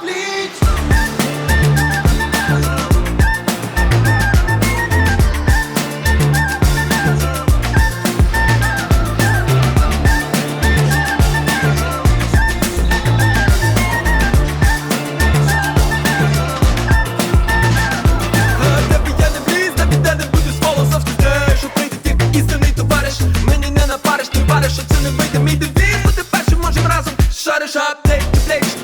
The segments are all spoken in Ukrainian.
пліч те Що ти це не вийде. Мій девіз Бути першим можем разом. Шариш аптеч, плеч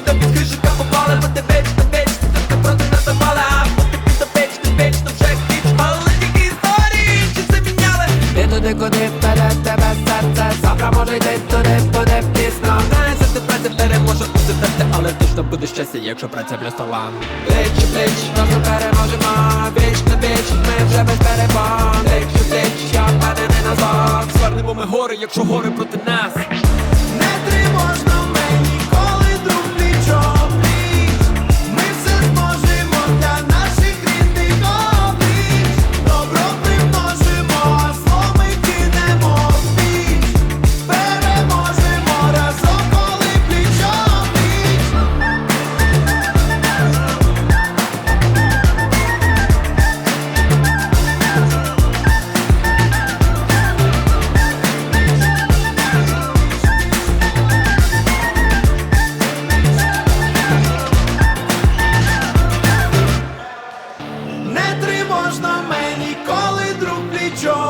туди, куди вперед тебе серце Завтра може йти туди, буде пізно Знаєш, ти праця переможе бути терти Але точно буде щастя, якщо праця для стола Бич, у плеч, разом переможемо Біч на біч, ми вже без перепон Плеч у Я впевнений назад Звернемо ми гори, якщо гори проти нас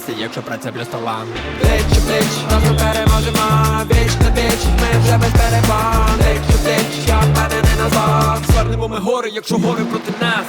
щастя, якщо праця плюс стола. Плеч у плеч, разом переможемо Віч на віч, ми вже без перепон. Плеч у плеч, мене не назад Звернемо ми гори, якщо гори проти нас